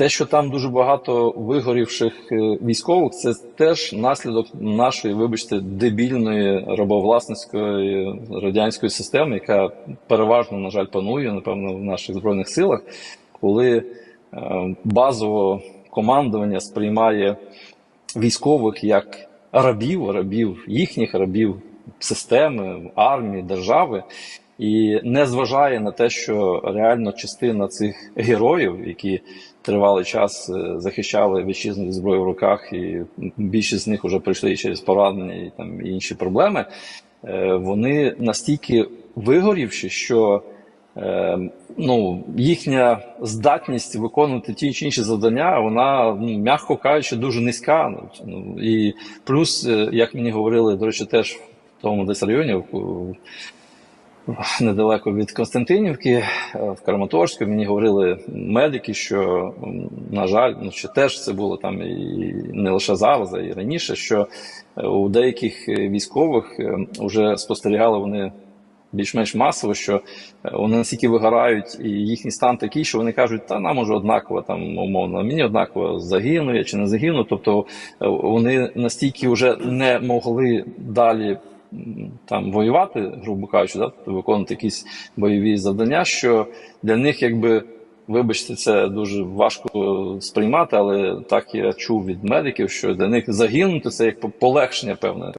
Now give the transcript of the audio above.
те, що там дуже багато вигорівших е, військових, це теж наслідок нашої, вибачте, дебільної рабовласницької радянської системи, яка переважно, на жаль, панує, напевно, в наших збройних силах, коли е, базово командування сприймає військових як рабів, рабів їхніх рабів системи, армії, держави, і не зважає на те, що реально частина цих героїв, які тривалий час е, захищали вітчизну зі зброєю в руках, і більшість з них вже пройшли через поранення і там і інші проблеми, е, вони настільки вигорівші, що е, ну, їхня здатність виконувати ті чи інші завдання, вона, ну, м'яко кажучи, дуже низька. Ну, і плюс, як мені говорили, до речі, теж в тому десь районі, недалеко від Константинівки, е, в Краматорську, мені говорили медики, що, на жаль, ну, що теж це було там і не лише зараз, а й раніше, що е, у деяких е, військових вже спостерігали вони більш-менш масово, що вони настільки вигорають, і їхній стан такий, що вони кажуть, та нам уже однаково там умовно, мені однаково загину я чи не загину. Тобто вони настільки вже не могли далі там воювати, грубо кажучи, да, тобто виконувати якісь бойові завдання, що для них якби. Вибачте, це дуже важко сприймати, але так я чув від медиків, що для них загинути це як полегшення певне.